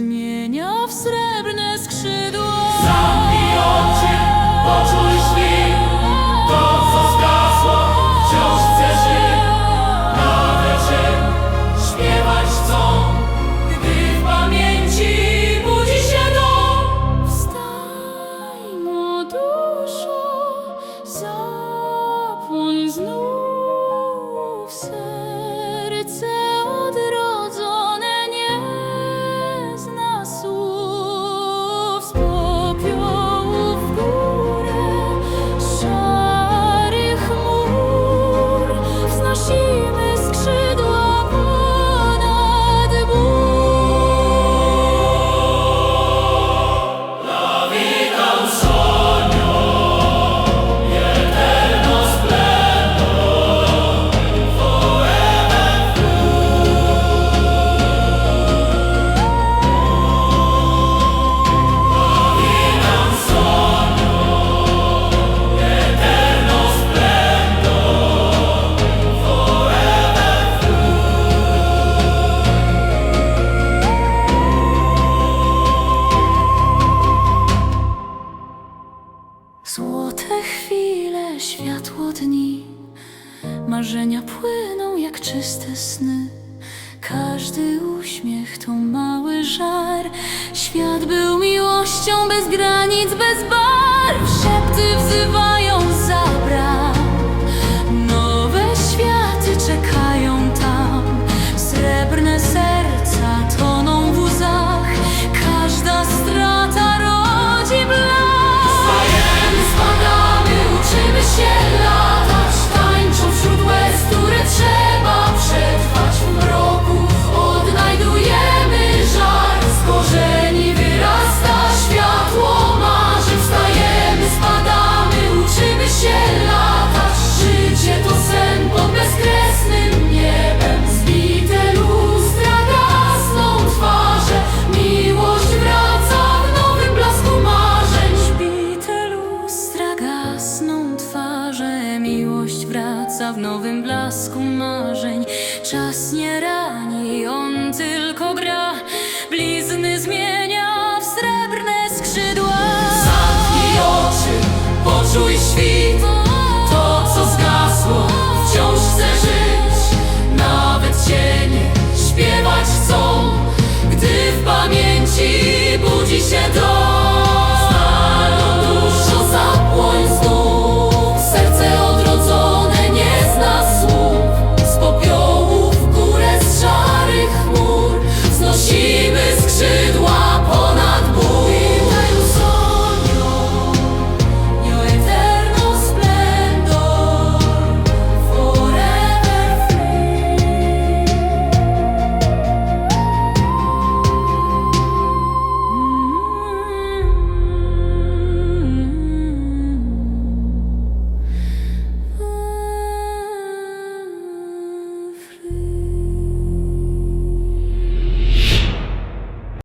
zmienia w srebrne. światło dni Marzenia płyną jak czyste sny. Każdy uśmiech to mały żar. Świat był miłością bez granic, bez barw. Szepty wzywają w nowym blasku marzeń. Czas nie rani, on tylko gra.